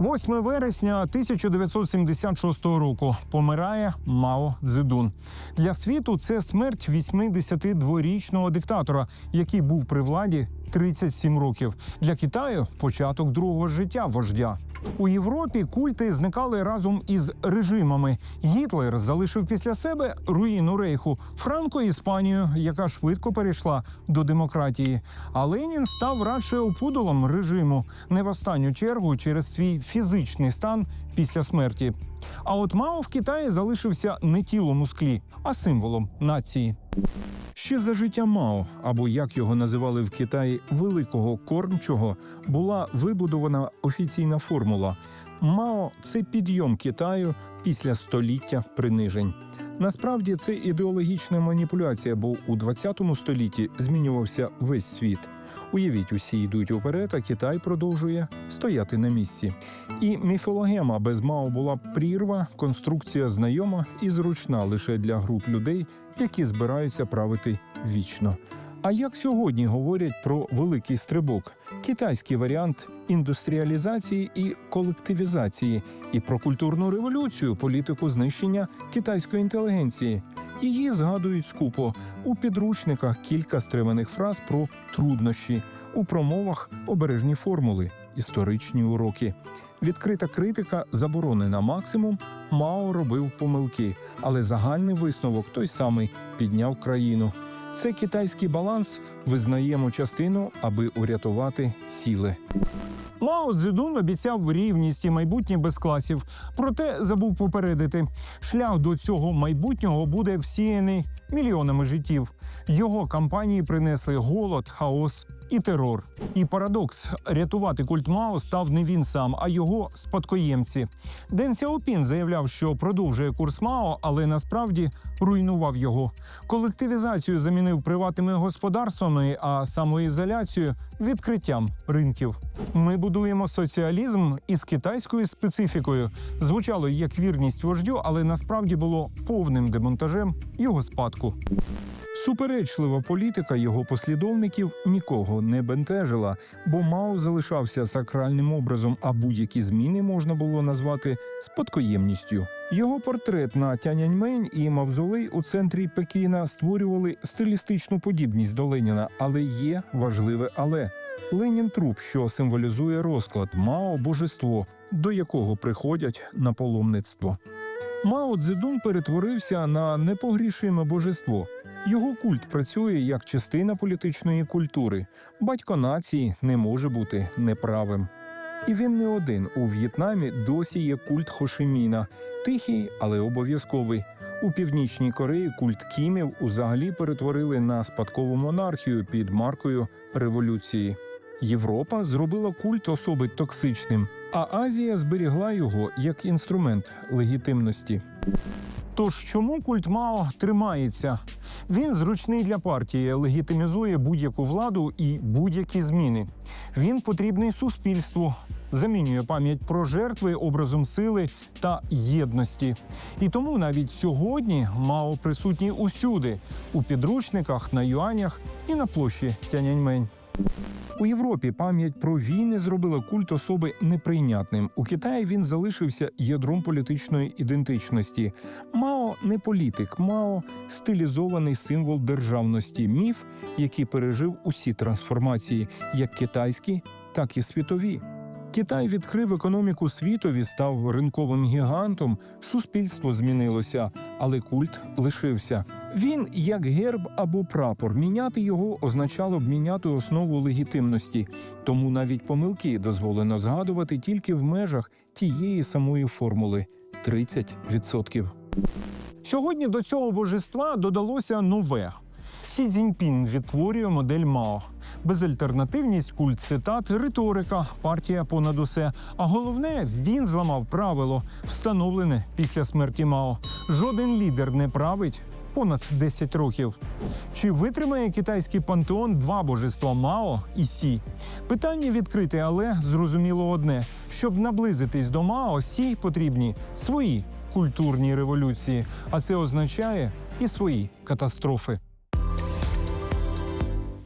8 вересня 1976 року помирає Мао Цзедун. Для світу це смерть 82-річного диктатора, який був при владі 37 років. Для Китаю початок другого життя вождя. У Європі культи зникали разом із режимами. Гітлер залишив після себе руїну рейху, Франко Іспанію, яка швидко перейшла до демократії. А Ленін став радше опудолом режиму, не в останню чергу через свій фізичний стан після смерті. А от Мао в Китаї залишився не тілом у склі, а символом нації. Ще за життя Мао, або як його називали в Китаї великого кормчого, була вибудована офіційна формула. Мао це підйом Китаю після століття принижень. Насправді це ідеологічна маніпуляція, бо у 20 столітті змінювався весь світ. Уявіть, усі йдуть уперед, а Китай продовжує стояти на місці. І міфологема без Мао була прірва, конструкція знайома і зручна лише для груп людей, які збираються правити вічно. А як сьогодні говорять про великий стрибок, китайський варіант індустріалізації і колективізації, і про культурну революцію, політику знищення китайської інтелігенції. Її згадують скупо у підручниках кілька стриманих фраз про труднощі, у промовах обережні формули, історичні уроки. Відкрита критика заборонена максимум. Мао робив помилки, але загальний висновок той самий підняв країну. Це китайський баланс. Визнаємо частину, аби урятувати ціле. Мао Цзедун обіцяв рівність і майбутнє без класів, проте забув попередити. Шлях до цього майбутнього буде всіяний мільйонами життів. Його кампанії принесли голод, хаос і терор. І парадокс рятувати культ Мао став не він сам, а його спадкоємці. Ден Сяопін заявляв, що продовжує курс Мао, але насправді руйнував його. Колективізацію замінив приватними господарствами, а самоізоляцію відкриттям ринків. Ми будуємо соціалізм із китайською специфікою. Звучало як вірність вождю, але насправді було повним демонтажем його спадку. Суперечлива політика його послідовників нікого не бентежила, бо Мао залишався сакральним образом, а будь-які зміни можна було назвати спадкоємністю. Його портрет на Тяньаньмень і мавзолей у центрі Пекіна створювали стилістичну подібність до Леніна, але є важливе але. Ленін труп, що символізує розклад, Мао божество, до якого приходять на паломництво. Мао Цзедун перетворився на непогрішиме божество. Його культ працює як частина політичної культури. Батько нації не може бути неправим. І він не один. У В'єтнамі досі є культ Хошиміна, тихий, але обов'язковий. У північній Кореї культ Кімів узагалі перетворили на спадкову монархію під маркою революції. Європа зробила культ особи токсичним, а Азія зберігла його як інструмент легітимності. Тож чому культ Мао тримається? Він зручний для партії, легітимізує будь-яку владу і будь-які зміни. Він потрібний суспільству, замінює пам'ять про жертви образом сили та єдності. І тому навіть сьогодні Мао присутній усюди у підручниках, на юанях і на площі Тяньаньмень. У Європі пам'ять про війни зробила культ особи неприйнятним. У Китаї він залишився ядром політичної ідентичності. Мао не політик, Мао стилізований символ державності, міф, який пережив усі трансформації, як китайські, так і світові. Китай відкрив економіку світові, став ринковим гігантом. Суспільство змінилося, але культ лишився. Він як герб або прапор. Міняти його означало б міняти основу легітимності. Тому навіть помилки дозволено згадувати тільки в межах тієї самої формули 30%. Сьогодні до цього божества додалося нове. Сі Цзіньпін відтворює модель Мао. Безальтернативність, культ цитат, риторика, партія понад усе. А головне, він зламав правило, встановлене після смерті Мао. Жоден лідер не править понад 10 років. Чи витримає китайський пантеон два божества Мао і Сі? Питання відкрите, але зрозуміло одне: щоб наблизитись до Мао, Сі потрібні свої культурні революції, а це означає і свої катастрофи.